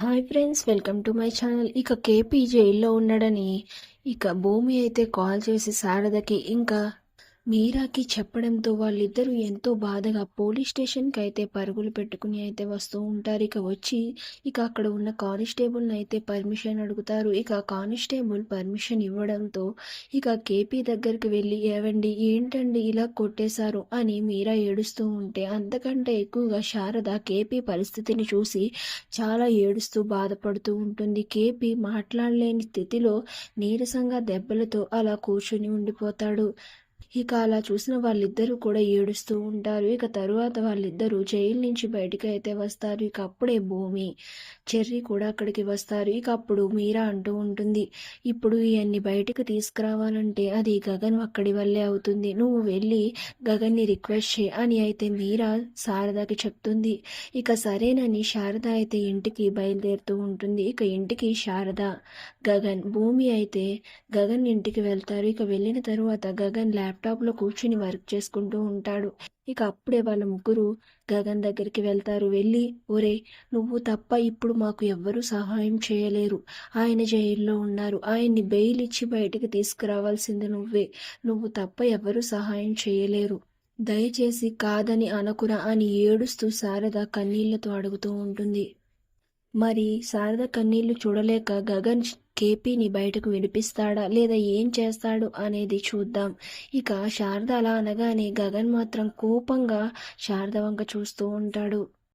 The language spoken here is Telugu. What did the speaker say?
Hi friends welcome to my channel ఇక కేపీ జైల్లో ఉన్నాడని ఇక భూమి అయితే కాల్ చేసి శారదకి ఇంకా మీరాకి చెప్పడంతో వాళ్ళిద్దరూ ఎంతో బాధగా పోలీస్ స్టేషన్కి అయితే పరుగులు పెట్టుకుని అయితే వస్తూ ఉంటారు. ఇక వచ్చి ఇక అక్కడ ఉన్న కానిస్టేబుల్ని అయితే పర్మిషన్ అడుగుతారు. ఇక కానిస్టేబుల్ పర్మిషన్ ఇవ్వడంతో ఇక కేపీ దగ్గరికి వెళ్ళి ఏవండి ఏంటండి ఇలా కొట్టేశారు? అని మీరా ఏడుస్తూ ఉంటే అంతకంటే ఎక్కువగా శారద కేపీ పరిస్థితిని చూసి చాలా ఏడుస్తూ బాధపడుతూ ఉంటుంది. కేపీ మాట్లాడలేని స్థితిలో నీరసంగా దెబ్బలతో అలా కూర్చుని ఉండిపోతాడు. ఇక అలా చూసిన వాళ్ళిద్దరూ కూడా ఏడుస్తూ ఉంటారు. ఇక తరువాత వాళ్ళిద్దరూ జైలు నుంచి బయటికి అయితే వస్తారు. ఇక అప్పుడే భూమి చెర్రీ కూడా అక్కడికి వస్తారు. ఇక అప్పుడు మీరా అంటూ ఉంటుంది ఇప్పుడు ఇవన్నీ బయటికి తీసుకురావాలంటే అది గగన్ అక్కడి వల్లే అవుతుంది. నువ్వు వెళ్ళి గగన్ని రిక్వెస్ట్ చేయి అని అయితే మీరా శారదకి చెప్తుంది. ఇక సరేనని శారద అయితే ఇంటికి బయలుదేరుతూ ఉంటుంది. ఇక ఇంటికి శారద గగన్ భూమి అయితే గగన్ ఇంటికి వెళ్తారు. ఇక వెళ్ళిన తరువాత గగన్ ల్యాప్టాప్లో కూర్చుని వర్క్ చేసుకుంటూ ఉంటాడు. ఇక అప్పుడే వాళ్ళ ముగ్గురు గగన్ దగ్గరికి వెళ్తారు. వెళ్ళి ఒరే నువ్వు తప్ప ఇప్పుడు మాకు ఎవ్వరూ సహాయం చేయలేరు. ఆయన జైల్లో ఉన్నారు. ఆయన్ని బెయిల్ ఇచ్చి బయటికి తీసుకురావాల్సింది నువ్వే. నువ్వు తప్ప ఎవరూ సహాయం చేయలేరు. దయచేసి కాదని అనకురా అని ఏడుస్తూ శారద కన్నీళ్ళతో అడుగుతూ ఉంటుంది. మరి శారద కన్నీళ్ళు చూడలేక గగన్ కేపీని బయటకు విడిపిస్తాడా? లేదా ఏం చేస్తాడు అనేది చూద్దాం. ఇక శారద అలా అనగానే గగన్ మాత్రం కోపంగా శారద వంక చూస్తూ ఉంటాడు.